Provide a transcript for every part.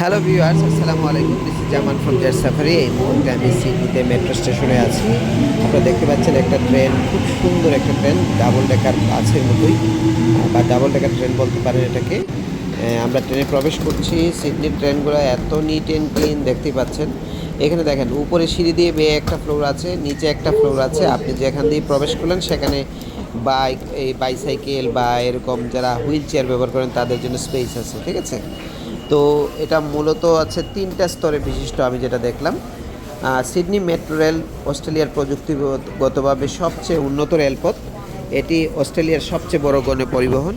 Hello viewers আসসালামু আলাইকুম this is Zaman from jet safari এই মুহূর্তে আমি সিডনিতে মেট্রো স্টেশনে আছি। আপনারা দেখতে পাচ্ছেন একটা ট্রেন খুব সুন্দর একটা ট্রেন ডাবল ডেকার বাসের মতোই। বা ডাবল ডেকার ট্রেন বলতে পারেন এটাকে। আমরা ট্রেনে প্রবেশ করছি। সিডনির ট্রেনগুলো এত নিট অ্যান্ড ক্লিন দেখতেই পাচ্ছেন। এখানে দেখেন, উপরে সিঁড়ি দিয়ে বেয়ে একটা ফ্লোর আছে, নিচে একটা ফ্লোর আছে। আপনি যেখান দিয়ে প্রবেশ করলেন, সেখানে বাইক এই বাইসাইকেল বা এরকম যারা হুইল চেয়ার ব্যবহার করেন, তাদের জন্য স্পেস আছে, ঠিক আছে? তো এটা মূলত আছে তিনটা স্তরে বিশিষ্ট, আমি যেটা দেখলাম। সিডনি মেট্রো রেল অস্ট্রেলিয়ার প্রযুক্তিগতভাবে সবচেয়ে উন্নত রেলপথ। এটি অস্ট্রেলিয়ার সবচেয়ে বড় গণ পরিবহন।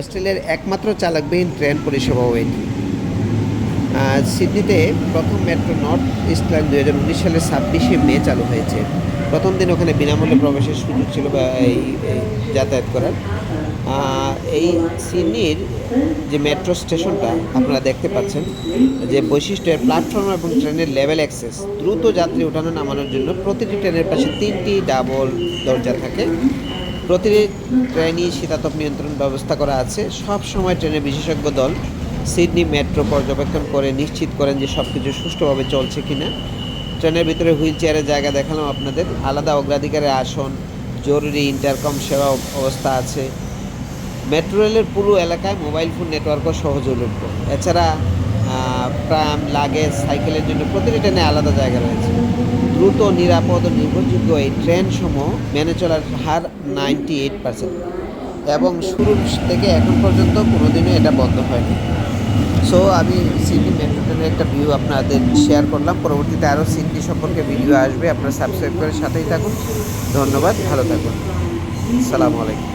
অস্ট্রেলিয়ার একমাত্র চালকবিহীন ট্রেন পরিষেবাও এটি। সিডনিতে প্রথম মেট্রো নর্থ ইস্ট লাইন দু হাজার উনিশ সালের ছাব্বিশে মে চালু হয়েছে। প্রথম দিন ওখানে বিনামূল্যে প্রবেশের সুযোগ ছিল বা এই যাতায়াত করার। এই সিডনির যে মেট্রো স্টেশনটা আপনারা দেখতে পাচ্ছেন, যে বৈশিষ্ট্যের প্ল্যাটফর্ম এবং ট্রেনের লেভেল অ্যাক্সেস দ্রুত যাত্রী ওঠানো নামানোর জন্য প্রতিটি ট্রেনের পাশে তিনটি ডাবল দরজা থাকে। প্রতিটি ট্রেনই শীতাতপ নিয়ন্ত্রণ ব্যবস্থা করা আছে। সব সময় ট্রেনের বিশেষজ্ঞ দল সিডনি মেট্রো পর্যবেক্ষণ করে নিশ্চিত করেন যে সব কিছু সুষ্ঠুভাবে চলছে কিনা। ট্রেনের ভিতরে হুইল চেয়ারের জায়গা দেখালাম আপনাদের। আলাদা অগ্রাধিকারের আসন, জরুরি ইন্টারকম সেবা অবস্থা আছে। মেট্রো রেলের পুরো এলাকায় মোবাইল ফোন নেটওয়ার্কও সহজলভ্য এছাড়া প্রাম লাগেজ, সাইকেলের জন্য প্রতিটি ট্রেনে আলাদা জায়গা রয়েছে। দ্রুত, নিরাপদ ও নির্ভরযোগ্য এই ট্রেন সমূহ মেনে চলার হার নাইনটি এইট পার্সেন্ট এবং শুরু থেকে এখন পর্যন্ত কোনোদিনও এটা বন্ধ হয়নি। সো আমি সিডনি মেট্রো ট্রেনের একটা ভিউ আপনাদের শেয়ার করলাম। পরবর্তীতে আরও সিডনি সম্পর্কে ভিডিও আসবে, আপনারা সাবস্ক্রাইব করে সাথেই থাকুন। ধন্যবাদ, ভালো থাকুন। সালামু আলাইকুম।